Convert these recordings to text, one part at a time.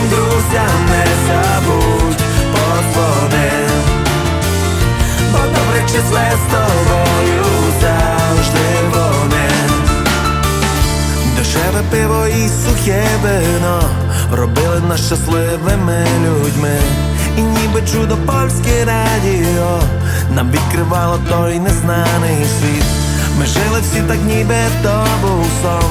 справжнім друзям не забудь подзвони. Бо добре числе з тобою завжди вони. Дешеве пиво і сухе вино робили нас щасливими людьми. І ніби чудо польське радіо нам відкривало той незнаний світ. Ми жили всі так, ніби то був сон,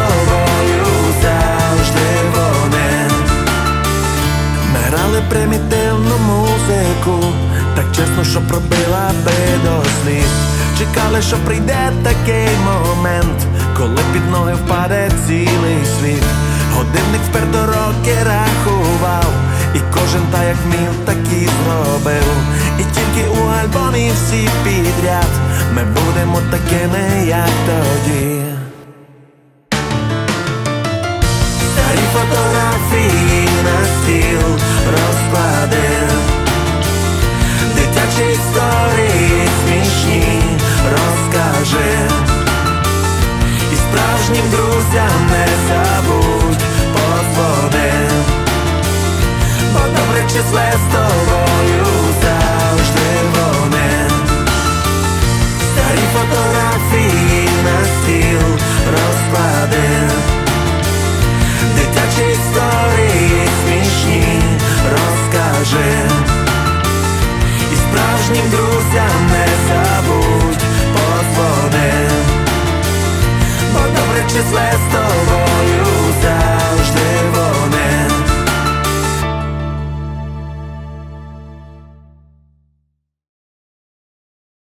примітивну музику, так чесно, що пробила би до сліз. Чекали, що прийде такий момент, коли під ноги впаде цілий світ. Годинник вперто роки рахував, і кожен та як міг, так і зробив. І тільки у альбомі всі підряд ми будемо такими, як тоді. історії смішні розкажи і справжнім друзям не забудь позвони, бо добре числе з тобою. just last go.